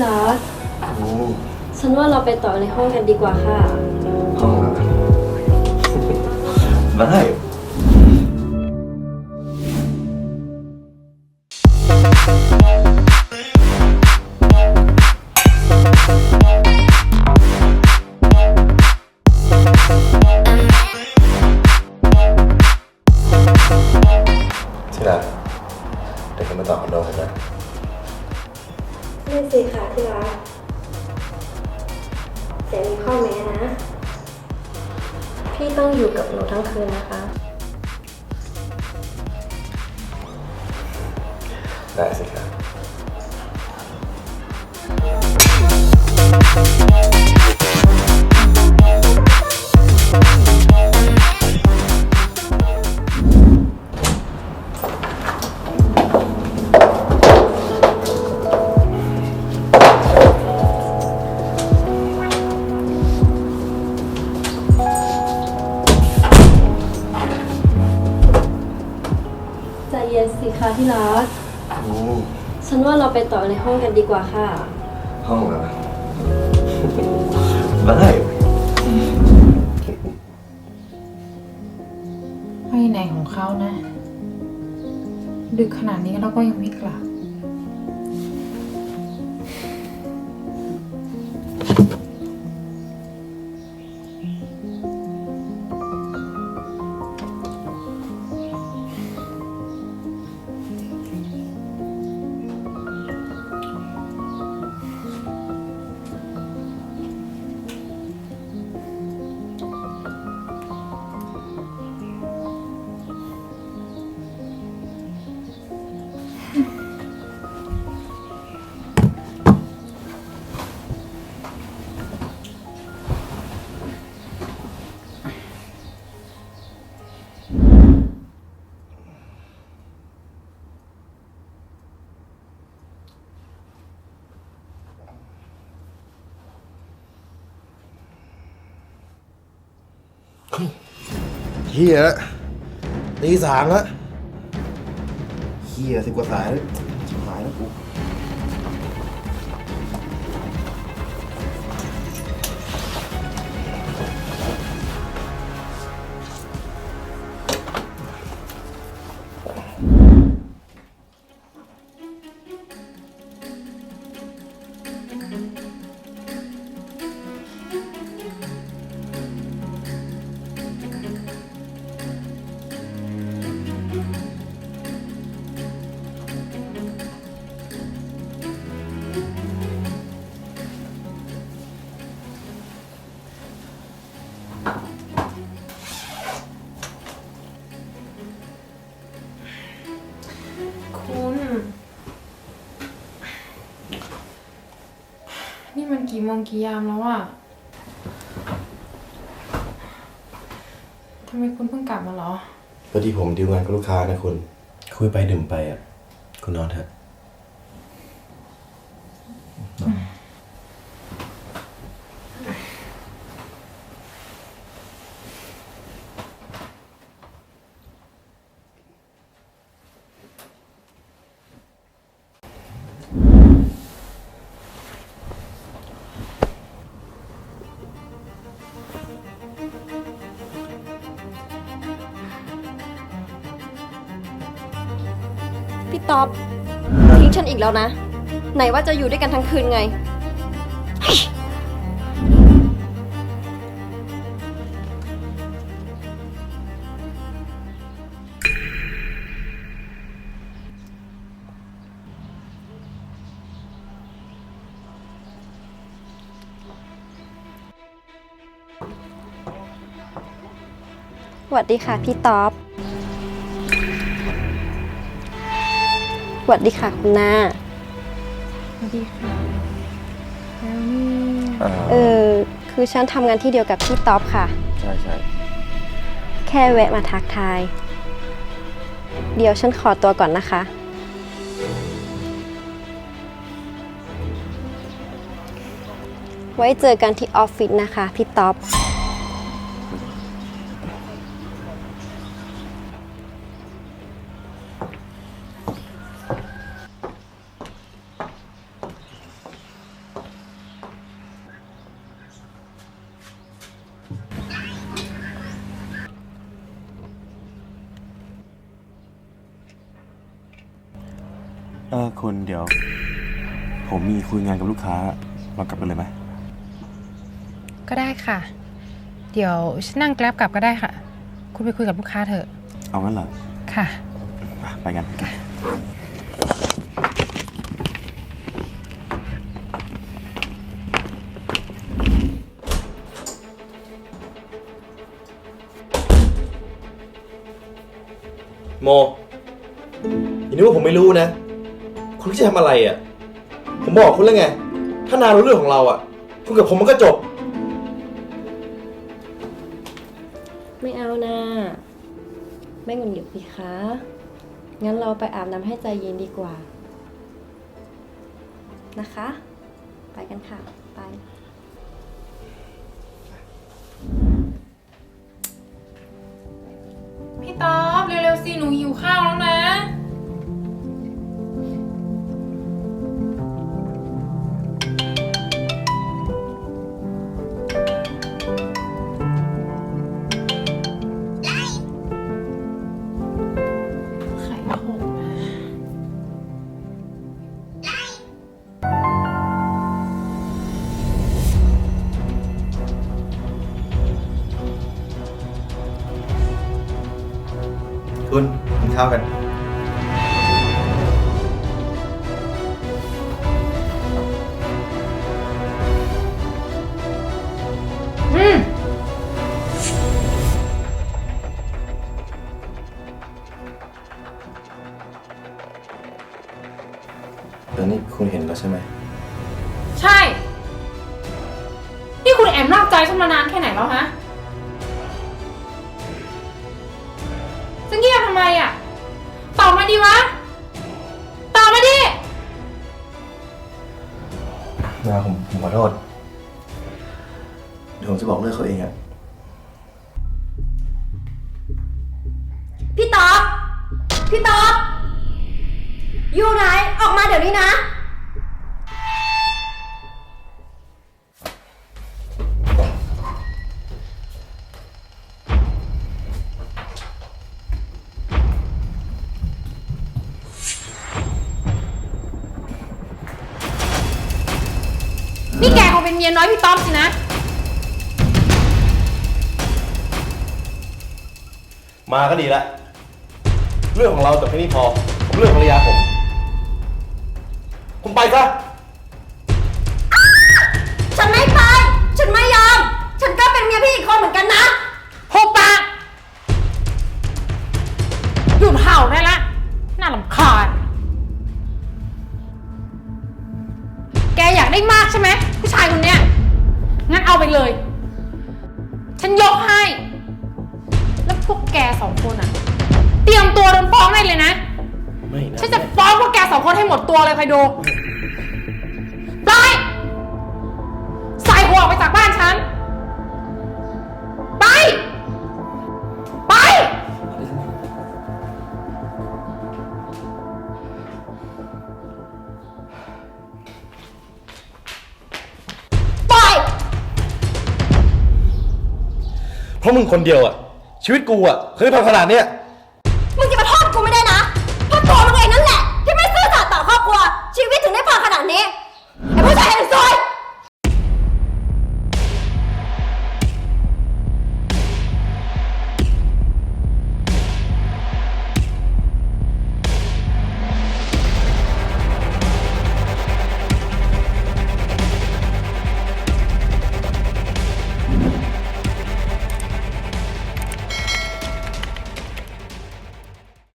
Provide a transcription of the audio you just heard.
ใจเย็นสิคะที่รัก โอ้ฉันว่าเราไปต่อในห้องกันดีกว่าค่ะ ห้องอะได้ ที่รักเดี๋ยวกันมาต่อคอนโดกันนะ ไม่สิค่ะที่รักแต่มีข้อแม้นะ พี่ต้องอยู่กับหนูทั้งคืนนะคะ ได้สิครับ ไปต่อในห้องกันดีกว่าค่ะ ห้องอะได้ไปไหนของเขานะ ดึกขนาดนี้แล้วก็ยังไม่กลับ เฮียละตีสามละเฮียสิบกว่าสายแล้วชิบหายแล้วกู คุณ นี่มันกี่โมงกี่ยามแล้วอะทำไมคุณเพิ่งกลับมาเหรอ พอดีผมดีลงานกับลูกค้านะคุณ คุยไปดื่มไปอะ คุณนอนเถอะ ตอบทิ้งฉันอีกแล้วนะ ไหนว่าจะอยู่ด้วยกันทั้งคืนไง สวัสดีค่ะพี่ต๊อบ สวัสดีค่ะคุณนาสวัสดีค่ะแล้วนี่เออคือฉันทำงานที่เดียวกับพี่ต๊อบค่ะ ใช่ใช่แค่แวะมาทักทาย เดี๋ยวฉันขอตัวก่อนนะคะ ไว้เจอกันที่ออฟฟิศนะคะ พี่ต๊อบ เออคุณเดี๋ยว ผมมีคุยงานกับลูกค้าเรากลับกันเลยไหมก็ได้ค่ะ เดี๋ยวฉันนั่งแกร็บกลับก็ได้ค่ะ คุณไปคุยกับลูกค้าเถอะเอางั้นเหรอค่ะ อะไปกัน โมอย่านึกว่าผมไม่รู้นะ คุณจะทำอะไรอะ ผมบอกคุณแล้วไง ถ้านานรู้เรื่องของเราอะ คุณกับผมมันก็จบ ไม่เอานะไม่หงุดหงิดสิคะ งั้นเราไปอาบน้ำให้ใจเย็นดีกว่า นะคะ ไปกันค่ะ ไป พี่ต๊อบเร็วๆสิหนูหิวข้าว ข้าวกัน อืมแล้วนี่คุณเห็นแล้วใช่ไหม ใช่ นี่คุณแอบนอกใจฉันมานานแค่ไหนแล้วฮะจะเงียบทำไมอะ ตอบมาดิวะ ตอบมาดินาผมผมขอโทษเดี๋ยวผมจะบอกเลิกเขาเองอะพี่ต๊อบพี่ต๊อบอยู่ไหน ออกมาเดี๋ยวนี้นะ เป็นเมียน้อยพี่ต๊อบสินะ มาก็ดีละ เรื่องของเราจบแค่นี้พอ ผมเรื่องภรรยาผม คุณไปซะ ฉันไม่ไป ฉันไม่ยอม ฉันก็เป็นเมียพี่อีกคนเหมือนกันนะหกปากหยุดเห่าได้ละ น่าลำคาญ ได้มากใช่ไหมผู้ชายคนเนี้ยงั้นเอาไปเลย ฉันยกให้ แล้วพวกแกสองคนอะเตรียมตัวโดนฟ้องได้เลยนะ ไม่นะฉันจะฟ้องพวกแกสองคนให้หมดตัวเลยใครดู เพราะมึงคนเดียวอะชีวิตกูอะเคยทำขนาดเนี้ย มึงจะมาโท